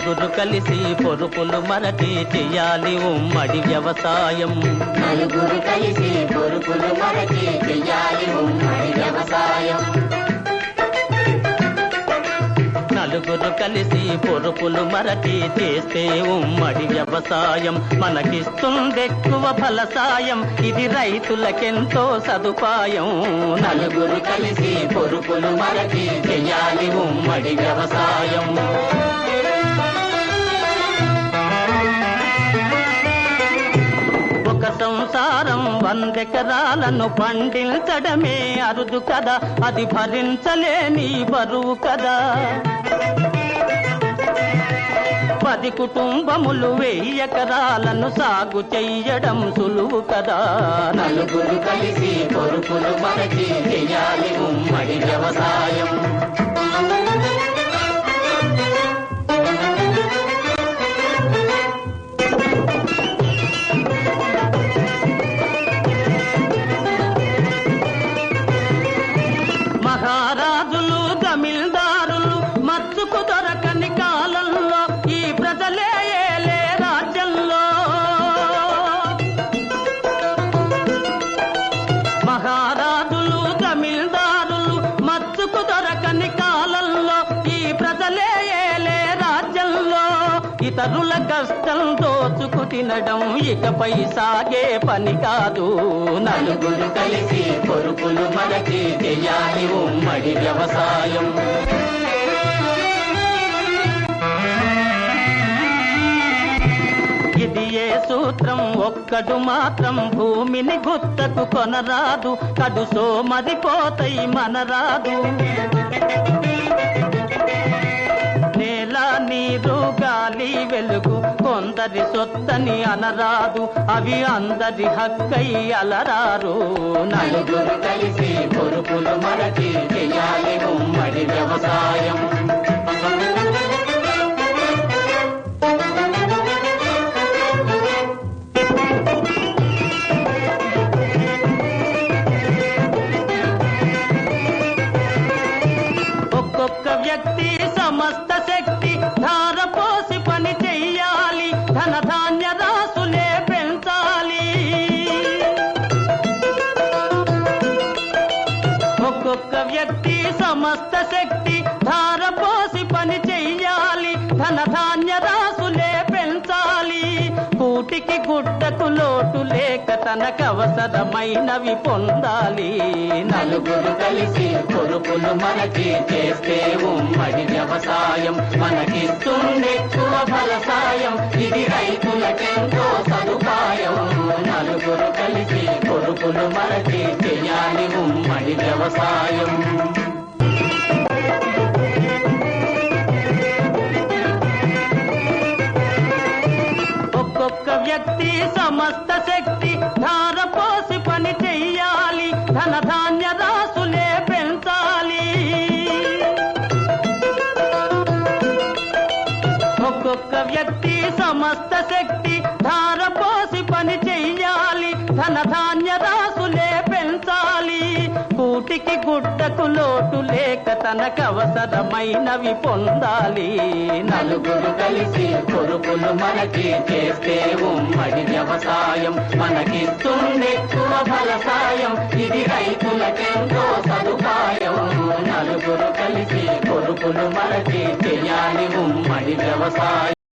నలుగురు కలిసి పొరుపులు మరటి చెయ్యాలి ఉమ్మడి వ్యవసాయం. నలుగురు కలిసి పొరుపులు మరచి చెయ్యాలి ఉమ్మడి వ్యవసాయం. నలుగురు కలిసి పొరుపులు మరటి చేస్తే ఉమ్మడి వ్యవసాయం. మనకిస్తుందెక్కువ ఫలసాయం. ఇది రైతులకెంతో సదుపాయం. నలుగురు కలిసి పొరుపులు మరచి చెయ్యాలి ఉమ్మడి వ్యవసాయం. వందెకరాలను పండించడమే అరుదు కదా అది భరించలేని బరువు కదా. పది కుటుంబములు వెయ్యి ఎకరాలను సాగు చెయ్యడం సులువు కదా. నలుగురు కలిసి పొరుపులు మరచి చెయ్యాలి ఉమ్మడి వ్యవసాయం. ఇతరుల కష్టం దోచుకు తినడం ఇకపై సాగే పని కాదు. నలుగురు కలిసి కొరుకులు మనకి చెయ్యాలి ఉమ్మడి వ్యవసాయం. ఇది ఏ సూత్రం? ఒక్కడు మాత్రం భూమిని గుత్తకు కొనరాదు. కడుసో మరిపోతాయి మనరాదు. అందరి సొత్తని అనరాదు అవి అందరి హక్కై అలరారు. నలుగురు కలిసి పొరుపులు మరచి చేయాలి ఉమ్మడి వ్యవసాయం. ఒక్క వ్యక్తి సమస్త శక్తి ధారపోసి పని చెయ్యాలి. ధన ధాన్య రాసులే పెంచాలి. కూటికి గుడ్డకు లోటు లేక తనకవసరమైనవి పొందాలి. నలుగురు కలిసి పొరుపులు మనకి చేస్తే ఉమ్మడి వ్యవసాయం మనకిస్తుండే ఫలసాయం ఇది రైతులకెంతో సదుపాయం నలుగురు కలిసి పొరుపులు మనకి చెయ్యాలి ఉమ్మడి వ్యవసాయం. ఒక్కొక్క వ్యక్తి సమస్త శక్తి ధార పోసి పని చెయ్యాలి. ధన ధాన్య ఒక్క వ్యక్తి సమస్త శక్తి ధారపోసి పని చెయ్యాలి. ధన ధాన్య రాసులే పెంచాలి. కూటికి గుడ్డకు లోటు లేక తనకవసరమైనవి పొందాలి. నలుగురు కలిసి కొరుకులు మనకి చేస్తే ఉమ్మడి వ్యవసాయం మనకిస్తుందెక్కువ ఫలసాయం ఇది రైతులకెంతో సదుపాయం. నలుగురు కలిసి పొరుపులు మరచి చేయాలి ఉమ్మడి వ్యవసాయం